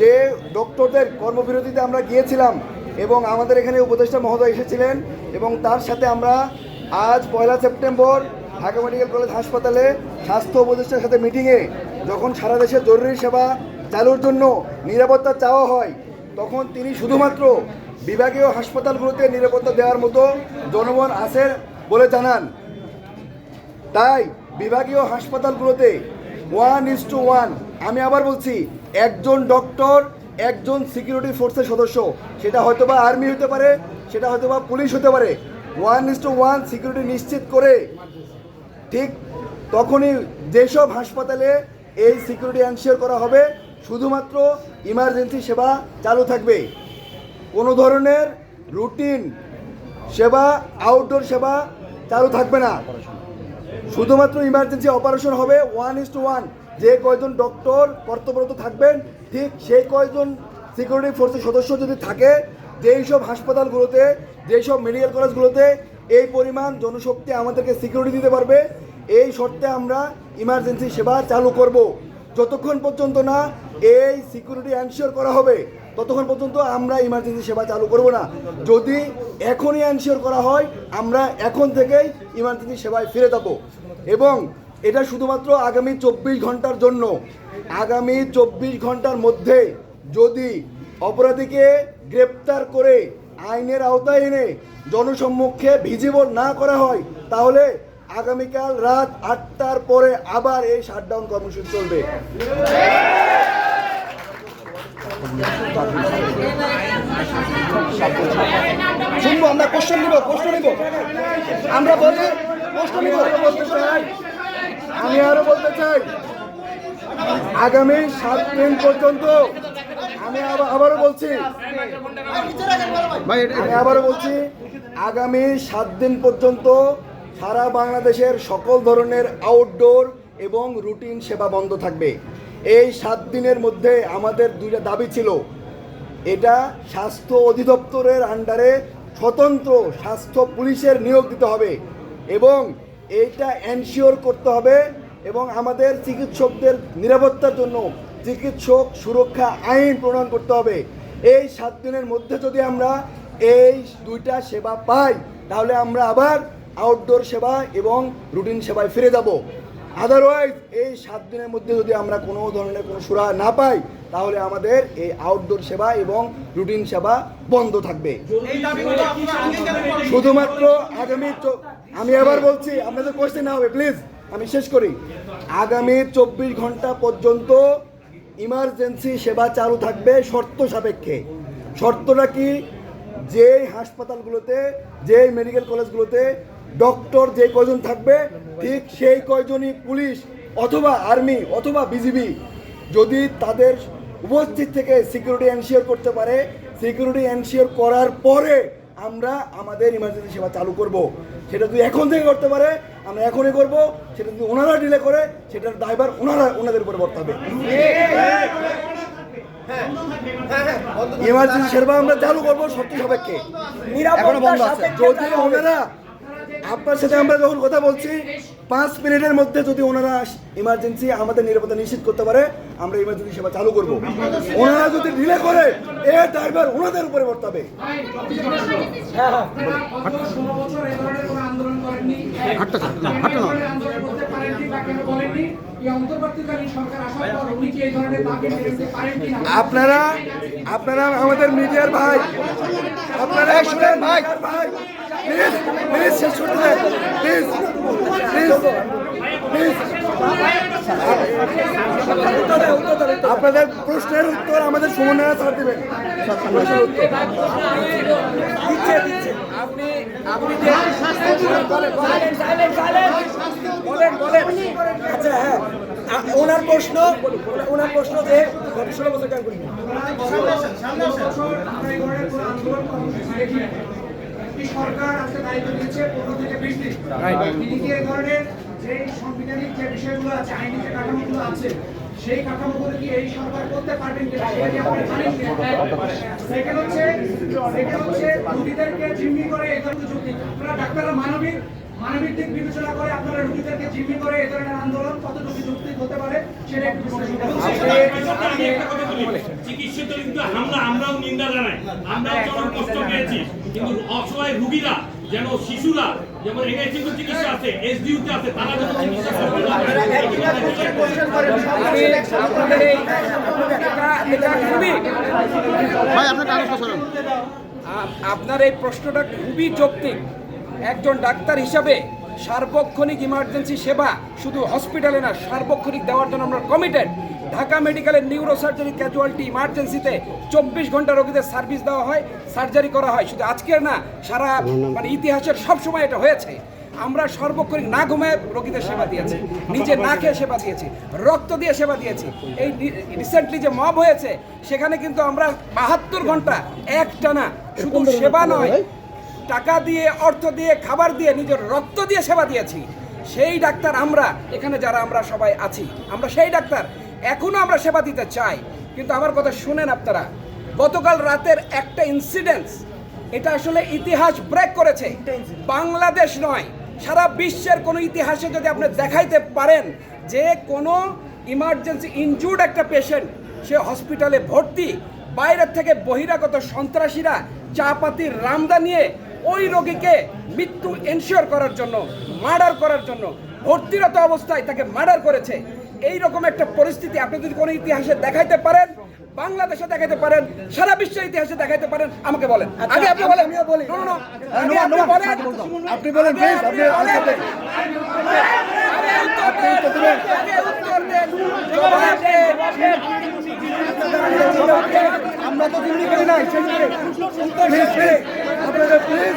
যে ডক্টরদের কর্মবিরতিতে আমরা গিয়েছিলাম এবং আমাদের এখানে উপদেষ্টা মহোদয় এসেছিলেন এবং তার সাথে আমরা আজ পয়লা সেপ্টেম্বর ঢাকা মেডিকেল কলেজ হাসপাতালে স্বাস্থ্য উপদেষ্টার সাথে মিটিংয়ে যখন সারা দেশে জরুরি সেবা চালুর জন্য নিরাপত্তা চাওয়া হয়, তখন তিনি শুধুমাত্র বিভাগীয় হাসপাতালগুলোতে নিরাপত্তা দেওয়ার মতো জনগণ আছে বলে জানান। তাই বিভাগীয় হাসপাতালগুলোতে ওয়ান ইস টু ওয়ান আমি আবার বলছি, একজন ডক্টর একজন সিকিউরিটি ফোর্সের সদস্য, সেটা হয়তো বা আর্মি হতে পারে, সেটা হয়তো বা পুলিশ হতে পারে। One is to one security নিশ্চিত করে, ঠিক তখনই যেসব হাসপাতালে এই সিকিউরিটি এনশিওর করা হবে, শুধুমাত্র ইমার্জেন্সি সেবা চালু থাকবে। কোনো ধরনের রুটিন সেবা আউটডোর সেবা চালু থাকবে না। শুধুমাত্র ইমার্জেন্সি অপারেশন হবে ওয়ান ইস টু ওয়ান যে কয়জন ডক্টর কর্তব্যরত থাকবেন, ঠিক সেই কয়জন সিকিউরিটি ফোর্সের সদস্য যদি থাকে, যেই সব হাসপাতালগুলোতে, যেই সব মেডিকেল কলেজগুলোতে এই পরিমাণ জনশক্তি আমাদেরকে সিকিউরিটি দিতে পারবে, এই শর্তে আমরা ইমার্জেন্সি সেবা চালু করব। যতক্ষণ পর্যন্ত না এই সিকিউরিটি এনশিওর করা হবে, ততক্ষণ পর্যন্ত আমরা ইমার্জেন্সি সেবা চালু করব না। যদি এখনই এনশিওর করা হয়, আমরা এখন থেকেই ইমার্জেন্সি সেবায় ফিরে যাব। এবং এটা শুধুমাত্র আগামী চব্বিশ ঘণ্টার জন্য। আগামী চব্বিশ ঘণ্টার মধ্যে যদি অপরাধীকে গ্রেপ্তার করে আইনের আওতায় এনে জনসম্মুখে ভিজিবল না করা হয় তাহলে আগামীকাল রাত আটটার পরে আবার এই শাটডাউন কর্মসূচি চলবে। শুনব আমরা কোশ্চেন নিব প্রশ্ন নিব। আমরা বলি প্রশ্ন আমি নিব বলতে চাই আরও বলতে চাই। আগামী সাত দিন পর্যন্ত আমি আবার- আবারও বলছি আমি আবারও বলছি আগামী সাত দিন পর্যন্ত সারা বাংলাদেশের সকল ধরনের আউটডোর এবং রুটিন সেবা বন্ধ থাকবে। এই সাত দিনের মধ্যে আমাদের দুইটা দাবি ছিল। এটা স্বাস্থ্য অধিদপ্তরের আন্ডারে স্বতন্ত্র স্বাস্থ্য পুলিশের নিয়োগ দিতে হবে এবং এইটা এনশিওর করতে হবে এবং আমাদের চিকিৎসকদের নিরাপত্তার জন্য চিকিৎসক সুরক্ষা আইন প্রণয়ন করতে হবে। এই সাত দিনের মধ্যে যদি আমরা এই দুইটা সেবা পাই, তাহলে আমরা আবার আউটডোর সেবা এবং রুটিন সেবায় ফিরে যাব। আদারওয়াইজ এই সাত দিনের মধ্যে যদি আমরা কোনো ধরনের কোনো সুরা না পাই, তাহলে আমাদের এই আউটডোর সেবা এবং রুটিন সেবা বন্ধ থাকবে। শুধুমাত্র আগামী আমি আবার বলছি, আপনাদের কোয়েশ্চেন না হবে প্লিজ আমি শেষ করি। আগামী চব্বিশ ঘণ্টা পর্যন্ত ইমার্জেন্সি সেবা চালু থাকবে শর্ত সাপেক্ষে। শর্তটা কি? যে হাসপাতালগুলোতে যে মেডিকেল কলেজগুলোতে ডক্টর যে কয়জন থাকবে, ঠিক সেই কয়জনই পুলিশ অথবা আর্মি অথবা বিজিবি যদি তাদের উপস্থিত থেকে সিকিউরিটি এনশিওর করতে পারে, সিকিউরিটি এনশিওর করার পরে আমরা আমাদের ইমার্জেন্সি সেবা চালু করব। সেটা যদি এখন থেকে করতে পারে আমরা এখনই করব সেটা যদি ওনারা ডিলে করে সেটার দায়ভার ওনারা ওনাদের উপরে বর্তাবে। ইমার্জেন্সি সেবা আমরা চালু করব সত্যি আছে। যদি ওনারা আপনার সাথে আমরা যখন কথা বলছি পাঁচ মিনিটের মধ্যে যদি ওনারা ইমার্জেন্সি আমাদের নিরাপত্তা নিশ্চিত করতে পারে আমরা ইমার্জেন্সি সেবা চালু করব। ওনারা যদি ডিলে করে এ ড্রাইভার ওনাদের উপরে বর্তাবে। ষোলো বছর এই ধরনের কোনো আপনারা আপনারা আমাদের মিডিয়ার ভাই, আপনারা শুনেন ভাই, প্লিজ প্লিজ শেষ করতে প্লিজ প্লিজ প্লিজ। আপনাদের প্রশ্নের উত্তর আমাদের সমন্বয় স্যার দেবেন। আচ্ছা হ্যাঁ। ওনার প্রশ্ন ওনার প্রশ্ন যে গত ষোলো বছর কেন করি সরকার আজকে দায়িত্ব নিয়েছে পনেরো থেকে বিশ দিন? কি এই ধরনের যে সাংবিধানিক যে বিষয়গুলো আছে আইনি যে কাঠামোগুলো আছে সেই কাঠামোগুলো কি এই সরকার করতে পারবেন কিনা সেটা কি আপনি জানেন সেকেন্ড হচ্ছে সেকেন্ড হচ্ছে রোগীদেরকে জিম্মি করে এই ধরনের যুক্তি। আপনারা ডাক্তাররা মানবিক মানবিক দিক বিবেচনা করে আপনারা রোগীদেরকে জিম্মি করে এ ধরনের আন্দোলন কতটুকু যৌক্তিক হতে পারে সেটা একটু বিশ্লেষণ করুন। আমি কথা বলি। কিন্তু হামলা আমরাও নিন্দা জানাই। আমরাও চরম কষ্ট পেয়েছি। কিন্তু অসহায় রুগীরা যেন শিশুরা যেমন চিকিৎসা আছে এসডিউতে আছে তারা যেন চিকিৎসা খুবই ভাই আপনার আপনার এই প্রশ্নটা খুবই যৌক্তিক। একজন ডাক্তার হিসাবে সার্বক্ষণিক ইমার্জেন্সি সেবা শুধু হসপিটালে না সার্বক্ষণিক দেওয়ার জন্য আমরা কমিটেড ঢাকা মেডিকেলের নিউরোসার্জারি ক্যাজুয়ালিটি ইমার্জেন্সিতে চব্বিশ ঘণ্টা রোগীদের সার্ভিস দেওয়া হয় সার্জারি করা হয়। শুধু আজকের না সারা মানে ইতিহাসের সব সময় এটা হয়েছে। আমরা সর্বক্ষণিক না ঘুমায় রোগীদের সেবা দিয়েছি নিজে না খেয়ে সেবা দিয়েছি রক্ত দিয়ে সেবা দিয়েছি। এই রিসেন্টলি যে মব হয়েছে সেখানে কিন্তু আমরা বাহাত্তর ঘণ্টা একটানা শুধু সেবা নয় টাকা দিয়ে অর্থ দিয়ে খাবার দিয়ে নিজের রক্ত দিয়ে সেবা দিয়েছি। সেই ডাক্তার আমরা এখানে যারা আমরা সবাই আছি আমরা সেই ডাক্তার। এখনও আমরা সেবা দিতে চাই। কিন্তু আমার কথা শুনেন আপনারা গতকাল রাতের একটা ইনসিডেন্স এটা আসলে ইতিহাস ব্রেক করেছে। বাংলাদেশ নয় সারা বিশ্বের কোনো ইতিহাসে যদি আপনি দেখাইতে পারেন যে কোনো ইমার্জেন্সি ইনজুর্ড একটা পেশেন্ট সে হসপিটালে ভর্তি বাইরের থেকে বহিরাগত সন্ত্রাসীরা চা পাতির রামদা নিয়ে ওই রোগীকে মৃত্যু এনশিওর করার জন্য মার্ডার করার জন্য ভর্তিরত অবস্থায় তাকে মার্ডার করেছে। এই রকম একটা পরিস্থিতি আপনি যদি কোনো ইতিহাসে দেখাইতে পারেন বাংলাদেশে দেখাইতে পারেন সারা বিশ্বের ইতিহাসে দেখাইতে পারেন আমাকে বলেন আগে আপনি বলেন আমিও বলি। আগে নোমান, আপনি বলেন। আপনি বলেন, আগে আপনি আপনি বলেন। বলেন। উত্তর দেন। আগে উত্তর দেন। জবাব দেন। আমরা তো জিম্মি করি নাই। Please, please, আপনাদের প্লিজ